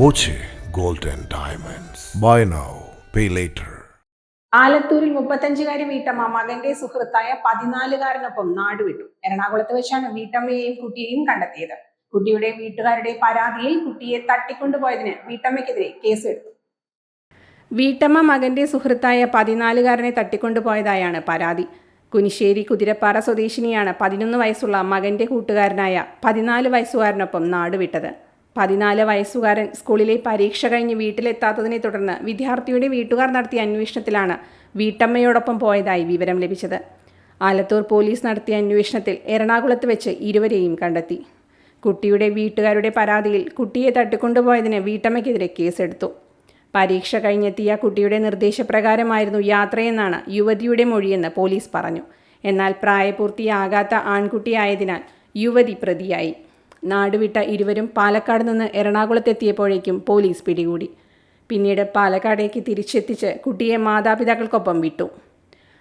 Boche gold and diamonds. Buy now pay later ആലത്തൂരിൽ മുപ്പത്തഞ്ചുകാരി വീട്ടമ്മ മകന്റെ സുഹൃത്തായ പതിനാലുകാരനൊപ്പം നാടുവിട്ടു എറണാകുളത്ത് വെച്ചാണ് വീട്ടമ്മയെയും കുട്ടിയെയും കണ്ടെത്തിയത്. കുട്ടിയുടെ വീട്ടുകാരുടെ പരാതിയിൽ കുട്ടിയെ തട്ടിക്കൊണ്ടുപോയതിന് വീട്ടമ്മയ്ക്കെതിരെ കേസെടുത്തു. വീട്ടമ്മ മകന്റെ സുഹൃത്തായ പതിനാലുകാരനെ തട്ടിക്കൊണ്ടുപോയതായാണ് പരാതി. കുനിശ്ശേരി കുതിരപ്പാറ സ്വദേശിനിയാണ് പതിനൊന്ന് വയസ്സുള്ള മകന്റെ കൂട്ടുകാരനായ പതിനാല് വയസ്സുകാരനൊപ്പം നാടുവിട്ടത് പതിനാല് വയസ്സുകാരൻ സ്കൂളിലെ പരീക്ഷ കഴിഞ്ഞ് വീട്ടിലെത്താത്തതിനെ തുടർന്ന് വിദ്യാർത്ഥിയുടെ വീട്ടുകാർ നടത്തിയ അന്വേഷണത്തിലാണ് വീട്ടമ്മയോടൊപ്പം പോയതായി വിവരം ലഭിച്ചത്. ആലത്തൂർ പോലീസ് നടത്തിയ അന്വേഷണത്തിൽ എറണാകുളത്ത് വെച്ച് ഇരുവരെയും കണ്ടെത്തി. കുട്ടിയുടെ വീട്ടുകാരുടെ പരാതിയിൽ കുട്ടിയെ തട്ടിക്കൊണ്ടുപോയതിന് വീട്ടമ്മയ്ക്കെതിരെ കേസെടുത്തു. പരീക്ഷ കഴിഞ്ഞെത്തിയ കുട്ടിയുടെ നിർദ്ദേശപ്രകാരമായിരുന്നു യാത്രയെന്നാണ് യുവതിയുടെ മൊഴിയെന്ന് പോലീസ് പറഞ്ഞു. എന്നാൽ പ്രായപൂർത്തിയാകാത്ത ആൺകുട്ടിയായതിനാൽ യുവതി പ്രതിയായി. നാടുവിട്ട ഇരുവരും പാലക്കാട് നിന്ന് എറണാകുളത്തെത്തിയപ്പോഴേക്കും പോലീസ് പിടികൂടി. പിന്നീട് പാലക്കാടേക്ക് തിരിച്ചെത്തിച്ച് കുട്ടിയെ മാതാപിതാക്കൾക്കൊപ്പം വിട്ടു.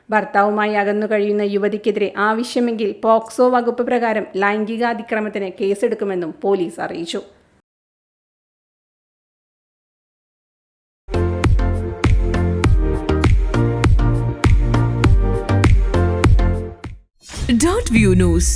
ഭർത്താവുമായി അകന്നു കഴിയുന്ന യുവതിക്കെതിരെ ആവശ്യമെങ്കിൽ പോക്സോ വകുപ്പ് പ്രകാരം ലൈംഗികാതിക്രമത്തിന് കേസെടുക്കുമെന്നും പോലീസ് അറിയിച്ചു. Dot view news